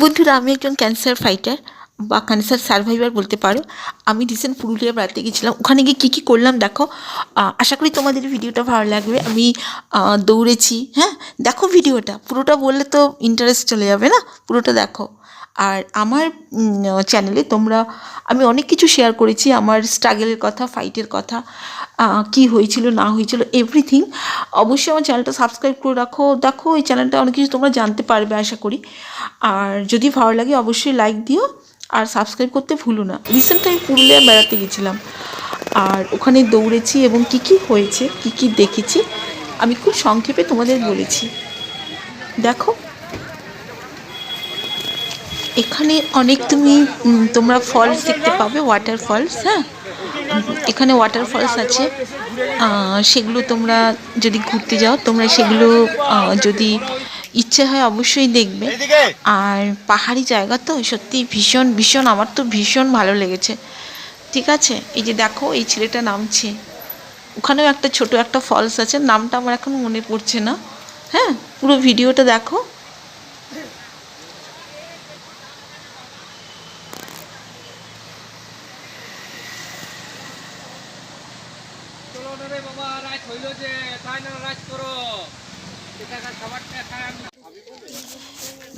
বন্ধুরা, আমি একজন ক্যান্সার ফাইটার বা ক্যান্সার সার্ভাইভার বলতে পারো। আমি রিসেন্ট পুরুলিয়া বেড়াতে গেছিলাম ওখানে গিয়ে কী কী করলাম দেখো? আশা করি তোমাদের ভিডিওটা ভালো লাগবে। আমি দৌড়েছি হ্যাঁ? দেখো ভিডিওটা। পুরোটা বললে তো ইন্টারেস্ট চলে যাবে না? পুরোটা দেখো। আর আমার চ্যানেলে তোমরা, আমি অনেক কিছু শেয়ার করেছি। আমার স্ট্রাগলের কথা ফাইটের কথা। কি হয়েছিল, না হয়েছিল এভরিথিং অবশ্যই আমার চ্যানেলটা সাবস্ক্রাইব করে রাখো। দেখো, এই চ্যানেলটা অনেক কিছু তোমরা জানতে পারবে, আশা করি। আর যদি ভালো লাগে, অবশ্যই লাইক দিও, আর সাবস্ক্রাইব করতে ভুলো না। রিসেন্ট আমি পুরুলিয়া বেড়াতে গেছিলাম, আর ওখানে দৌড়েছি এবং কি কি হয়েছে, কি কি দেখেছি, আমি খুব সংক্ষেপে তোমাদের বলেছি। দেখো, এখানে অনেক তুমি তোমরা ফলস দেখতে পাবে ওয়াটার ফলস হ্যাঁ? এখানে ওয়াটার ফলস আছে। সেগুলো তোমরা যদি ঘুরতে যাও তোমরা সেগুলো যদি ইচ্ছে হয় অবশ্যই দেখবে। আর পাহাড়ি জায়গা তো সত্যি ভীষণ ভীষণ আমার তো ভীষণ ভালো লেগেছে। ঠিক আছে? এই যে দেখো এই ছেলেটা নামছে। ওখানেও একটা ছোট একটা ফলস আছে নামটা আমার এখন মনে পড়ছে না। হ্যাঁ? পুরো ভিডিওটা দেখো। চলো না রে বাবা, রাত হইল যে, তাই না, রাত করো।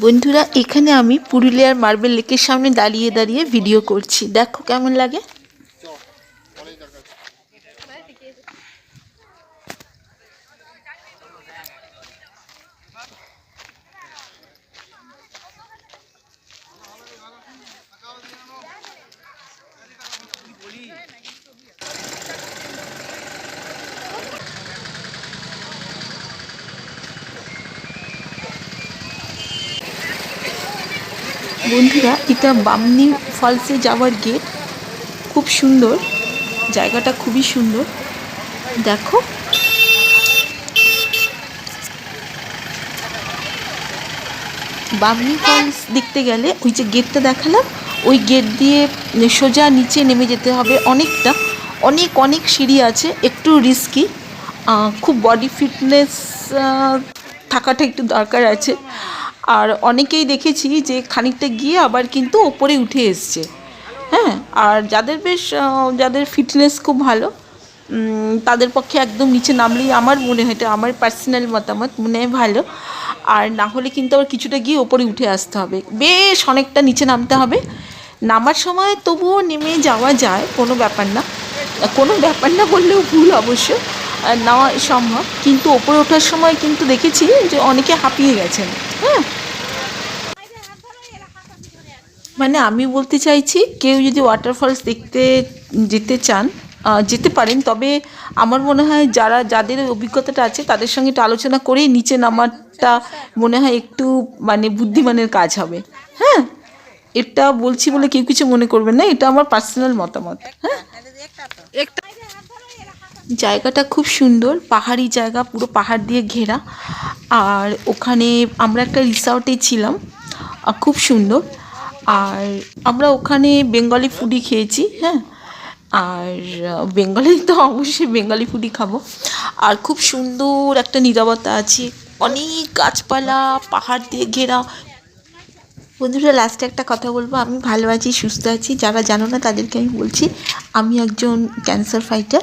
বন্ধুরা, এখানে আমি পুরুলিয়ার মার্বেল লেকের সামনে দাঁড়িয়ে দাঁড়িয়ে ভিডিও করছি। দেখো কেমন লাগে। বন্ধুরা, এটা বামনি ফলসে যাওয়ার গেট খুব সুন্দর। জায়গাটা খুবই সুন্দর। দেখো। বামনি ফলস দেখতে গেলে ওই যে গেটটা দেখালাম, ওই গেট দিয়ে সোজা নিচে নেমে যেতে হবে অনেকটা। অনেক অনেক সিঁড়ি আছে, একটু রিস্কি খুব বডি ফিটনেস থাকাটা একটু দরকার আছে। আর অনেকেই দেখেছি যে খানিকটা গিয়ে আবার কিন্তু ওপরে উঠে এসছে। হ্যাঁ আর যাদের বেশ যাদের ফিটনেস খুব ভালো তাদের পক্ষে একদম নিচে নামলেই আমার মনে হয়, এটা আমার পার্সোনাল মতামত, মনে হয় ভালো। আর না হলে কিন্তু আবার কিছুটা গিয়ে ওপরে উঠে আসতে হবে। বেশ অনেকটা নিচে নামতে হবে। নামার সময় তবুও নেমে যাওয়া যায়, কোনো ব্যাপার না। কোনো ব্যাপার না বললেও ভুল অবশ্য নেওয়া সম্ভব। কিন্তু ওপরে ওঠার সময় কিন্তু দেখেছি যে অনেকে হাঁপিয়ে গেছেন হ্যাঁ মানে আমি বলতে চাইছি কেউ যদি ওয়াটারফলস দেখতে যেতে চান যেতে পারেন তবে আমার মনে হয় যারা যাদের অভিজ্ঞতাটা আছে তাদের সঙ্গে একটু আলোচনা করেই নিচে নামাটা মনে হয় একটু মানে বুদ্ধিমানের কাজ হবে। হ্যাঁ? এটা বলছি বলে কেউ কিছু মনে করবেন না এটা আমার পার্সোনাল মতামত। হ্যাঁ? জায়গাটা খুব সুন্দর পাহাড়ি জায়গা পুরো পাহাড় দিয়ে ঘেরা। আর ওখানে আমরা একটা রিসর্টে ছিলাম খুব সুন্দর। আর আমরা ওখানে বেঙ্গলি ফুডই খেয়েছি হ্যাঁ? আর বেঙ্গলি তো অবশ্যই বেঙ্গলি ফুডই খাব। আর খুব সুন্দর একটা নীরবতা আছে। অনেক গাছপালা, পাহাড় দিয়ে ঘেরা। বন্ধুরা লাস্টে একটা কথা বলব। আমি ভালো আছি, সুস্থ আছি। যারা জানো না, তাদেরকে আমি বলছি, আমি একজন ক্যান্সার ফাইটার